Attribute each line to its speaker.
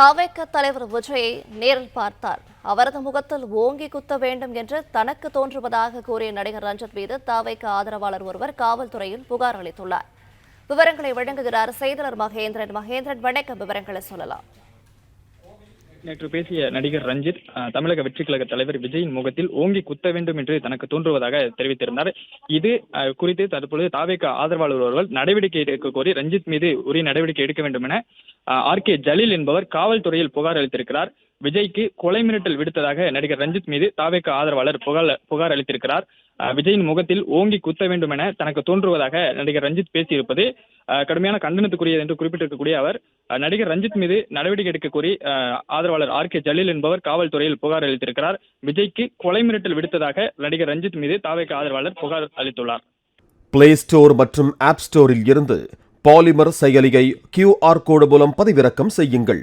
Speaker 1: தாவேக்க தலைவர் விஜயை நேரில் பார்த்தார். அவரது முகத்தில் ஓங்கி குத்த வேண்டும் என்று தனக்கு தோன்றுவதாக கூறிய நடிகர் ரஞ்சித் மீது தாவேக்க ஆதரவாளர் ஒருவர் காவல்துறையில் புகார் அளித்துள்ளார். விவரங்களை வழங்குகிறார் செய்தியாளர் மகேந்திரன். மகேந்திரன் வணக்கம். விவரங்களை சொல்லலாம்.
Speaker 2: நேற்று பேசிய நடிகர் ரஞ்சித் தமிழக வெற்றி கழக தலைவர் விஜயின் முகத்தில் ஓங்கி குத்த வேண்டும் என்று தனக்கு தோன்றுவதாக தெரிவித்திருந்தார். இது குறித்து தற்பொழுது தாவேக ஆதரவாளர் ஒருவர் நடவடிக்கை எடுக்க கோரி ரஞ்சித் மீது உரிய நடவடிக்கை எடுக்க வேண்டும் என ஆர் கே ஜலீல் என்பவர் காவல்துறையில் புகார் அளித்திருக்கிறார். விஜய்க்கு கொலை மிரட்டல் விடுத்ததாக நடிகர் ரஞ்சித் மீது தாவேக ஆதரவாளர் புகார் புகார் அளித்திருக்கிறார். விஜயின் முகத்தில் ஓங்கி குத்த வேண்டும் என தனக்கு தோன்றுவதாக நடிகர் ரஞ்சித் பேசியிருப்பது அஹ், கடுமையான கண்டனத்துக்குரியது என்று குறிப்பிட்டிருக்கக்கூடிய அவர் நடிகர் ரஞ்சித் மீது நடவடிக்கை எடுக்க கோரி ஆதரவாளர் ஆர். கே. ஜலீல் என்பவர் காவல்துறையில் புகார் அளித்திருக்கிறார். விஜய்க்கு கொலை மிரட்டல் விடுத்ததாக நடிகர் ரஞ்சித் மீது தாவேக ஆதரவாளர் புகார் அளித்துள்ளார்.
Speaker 3: பிளே ஸ்டோர் மற்றும் ஆப் ஸ்டோரில் இருந்து பாலிமர் செயலியை கியூஆர் கோடு மூலம் பதிவிறக்கம் செய்யுங்கள்.